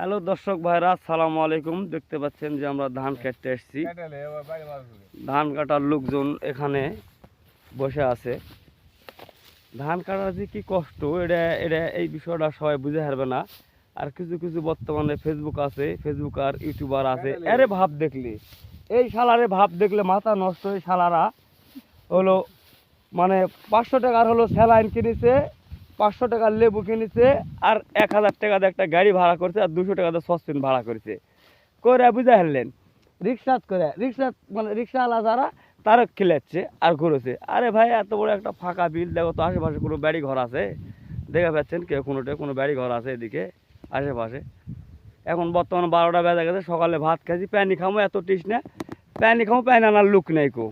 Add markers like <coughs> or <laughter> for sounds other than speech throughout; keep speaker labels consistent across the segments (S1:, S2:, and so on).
S1: Hello দর্শক ভাইরা সালাম আলাইকুম। দেখতে পাচ্ছেন যে আমরা ধান কাটতে এসেছি। ধান কাটার লোকজন এখানে বসে আছে। ধান কাটার যে কি কষ্ট, এটা এটা এই বিষয়টা সবাই বুঝে হারবে না। আর কিছু কিছু বর্তমানে ফেসবুক আছে ফেসবুক আর ইউটিউবার আছে। আরে ভাব দেখলি, এই শালারে ভাব দেখলে মাথা নষ্ট। হয়ে শালারা হলো মানে পাঁচশো টাকার হলো স্যালাইন কিনেছে পাঁচশো টাকার লেবু কিনেছে আর এক হাজার টাকা দিয়ে একটা গাড়ি ভাড়া করছে আর দুশো টাকা দিয়ে সসপেন ভাড়া করেছে। করে বুঝে হারলেন রিক্সাত করে, রিক্সা মানে রিক্সাওয়ালা যারা, তারা খেলাচ্ছে আর ঘুরেছে। আরে ভাই, এত বড় একটা ফাঁকা বিল, দেখো তো আশেপাশে কোনো বাড়ি ঘর আছে? দেখা পাচ্ছেন কেউ কোনোটা কোনো বাড়ি ঘর আছে এদিকে, আশেপাশে। এখন বর্তমানে বারোটা বেজে গেছে, সকালে ভাত খাইছি, প্যানি খামো, এত টিস না প্যানি খামো, প্যান আনার লুক নেই কো।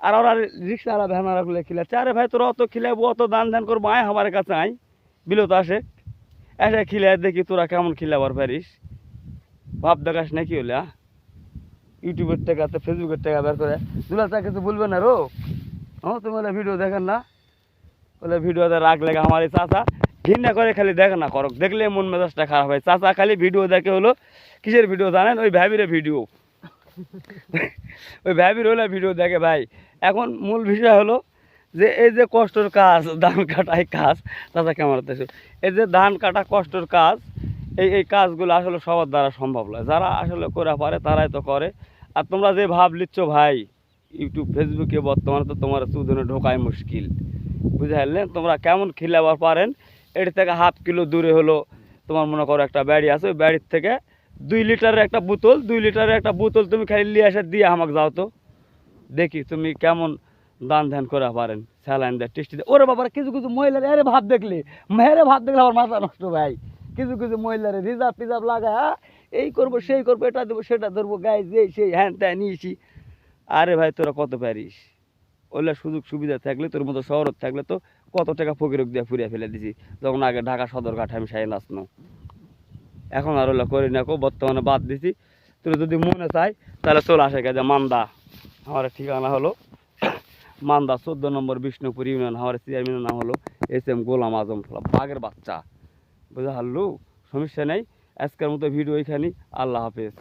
S1: আর ওরা রিক্সাওয়ালা ভ্যানারা গুলো খিলাচ্ছে। আরে ভাই, তোরা অত খিলাবো, অত দান ধান করব, আয় আমার কাছে আয়। বিলত আসে। এসে খিলে দেখি তোরা কেমন খিলাবার পারিস। ভাব দেখাস নাকি হলে আ? ইউটিউবের টাকা, তো ফেসবুকের টাকা বের করে। দুলা চা কিছু বলবে না রো? হ্যাঁ তুমি বলে ভিডিও দেখেন না? বলে ভিডিওতে রাগ লাগে আমার এই চাচা। ঘৃণা করে খালি দেখে না করক। দেখলে মন মেজাজটা খারাপ হয়। চাচা খালি ভিডিও দেখে হলো। কিসের ভিডিও জানেন? ওই ভ্যাবিরে ভিডিও। ওই ভ্যাবির হলে ভিডিও দেখে ভাই। এখন মূল বিষয় হলো যে, এই যে কষ্টর কাজ, ধান কাটাই কাজ, চাচা কেমন এই যে ধান কাটা কষ্টর কাজ, এই এই কাজগুলো আসলে সবার দ্বারা সম্ভব নয়। যারা আসলে করা পারে, তারাই তো করে। আর তোমরা যে ভাব লিচ্ছ ভাই, ইউটিউব, ফেসবুকে বর্তমানে তো তোমার সুদনে ঢোকাই মুশকিল। বুঝে তোমরা কেমন খিলাবার পারেন? এর থেকে হাফ কিলো দূরে হলো তোমার মনে করো একটা বাড়ি আছে, ওই বাড়ির থেকে দুই লিটারের একটা বোতল, দুই লিটারের একটা বোতল তুমি খালি নিয়ে এসে দিয়ে আমাকে যাও তো। দেখি তুমি কেমন দান ধ্যান করে পারেন, স্যালাইন দেয়, টেস্টি দেয়। ওরে বাবার, কিছু কিছু মহিলার, আরে ভাব দেখলে, মেয়েরে ভাব দেখলে আমার মাথা নষ্ট ভাই। কিছু কিছু মহিলারে রিজার্ভ টিজার্ভ লাগায় হ্যাঁ এই করব, সেই করব, এটা দেবো, সেটা ধরবো গায়ে যে সেই, হ্যান ত্যান নিয়েছি আরে ভাই, তোরা কত পারিস ওগুলো সুযোগ সুবিধা থাকলে, তোর মতো শহর থাকলে তো কত টাকা ফকিরক দিয়ে ফুরিয়ে ফেলে দিছি। যখন আগে ঢাকা সদরঘাট আমি সাই নাচনো এখন আর ওগুলো করি না বর্তমানে বাদ দিছি। তোর যদি মনে চাই তাহলে চলে আসে গেছে মান্দা। আমার ঠিকানা হলো <coughs> মান্দা, চোদ্দ নম্বর বিষ্ণুপুর ইউনিয়ন, আমার চেয়ারম্যানের নাম হলো এস এম গোলাম আজম বাঘের বাচ্চা। বুঝা হারলু সমস্যা নেই, আজকের মতো ভিডিও এখানেই, আল্লাহ হাফেজ।